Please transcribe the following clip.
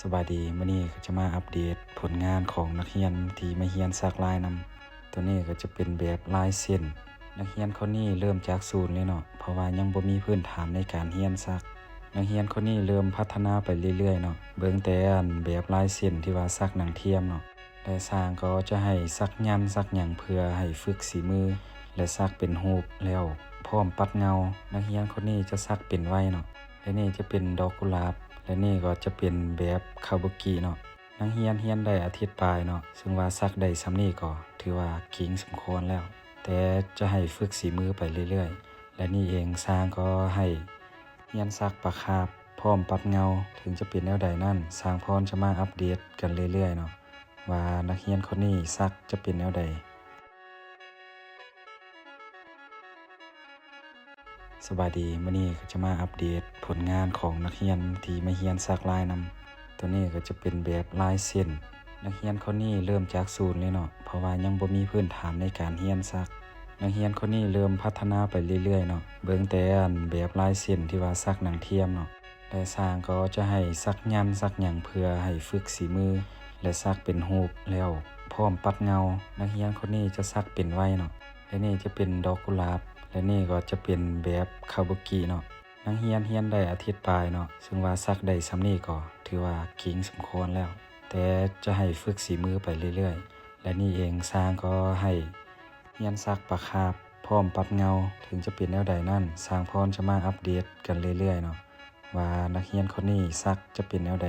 สบายดีมื้อนี้ก็จะมาอัปเดตผลงานของนักเรียนที่มาเรียนซักลายนำตัวนี้ก็จะเป็นแบบลายเส้น นักเรียนคนนี้เริ่มจากศูนย์เลยเนาะเพราะว่ายังบ่มีพื้นฐานในการเรียนซัก นักเรียนคนนี้เริ่มพัฒนาไปเรื่อยๆเนาะเบิ่งแต่อันแบบลายเส้นที่ว่าซักหนังเทียมเนาะและสร้างก็จะให้ซักยันต์ซักหยังเพื่อให้ฝึกสีมือ และซักเป็นรูปแล้วพร้อมปัดเงา นักเรียนคนนี้จะซักเป็นไวเนาะและนี่จะเป็นดอกกุหลาบ และนี่ก็จะเป็นแบบคาบุกิเนาะนักเรียนเรียนได้อาทิตย์ปลายเนาะซึ่งว่าซักได้ซำนี้ก็ถือว่าเก่งสมควรแล้ว แต่จะให้ฝึกสีมือไปเรื่อยๆ และนี่เองสร้างก็ให้เรียนซักปลาคาบพร้อมปัดเงาถึงจะเป็นแนวใดนั่นสร้างพรจะมาอัปเดตกันเรื่อยๆเนาะว่านักเรียนคนนี้ซักจะเป็นแนวใด สบายดีมื้อนี้ก็จะมาอัปเดตผลงานของนักเรียนที่มาเรียนซักลายนำตัวนี้ก็จะเป็นแบบลายเส้น นักเรียนคนนี้เริ่มจากศูนย์เลยเนาะเพราะว่ายังบ่มีพื้นฐานในการเรียนซัก นักเรียนคนนี้เริ่มพัฒนาไปเรื่อยๆเนาะเบิ่งแต่อันแบบลายเส้นที่ว่าซักหนังเทียมเนาะและสร้างก็จะให้ซักยันต์ซักหยังเพื่อให้ฝึกสีมือ และซักเป็นรูปแล้วพร้อมปัดเงา นักเรียนคนนี้จะซักเป็นไวเนาะและนี่จะเป็นดอกกุหลาบ และนี่ก็จะเป็นแบบคาบุกิเนาะนักเรียนเรียนได้อาทิตย์ปลายเนาะซึ่งว่าซักได้ซำนี้ก็ถือว่าเก่งสมควรแล้ว แต่จะให้ฝึกสีมือไปเรื่อยๆ และนี่เองสร้างก็ให้เรียนซักปลาคาบพร้อมปัดเงาถึงจะเป็นแนวใดนั่นสร้างพรจะมาอัปเดตกันเรื่อยๆเนาะว่านักเรียนคนนี้ซักจะเป็นแนวใด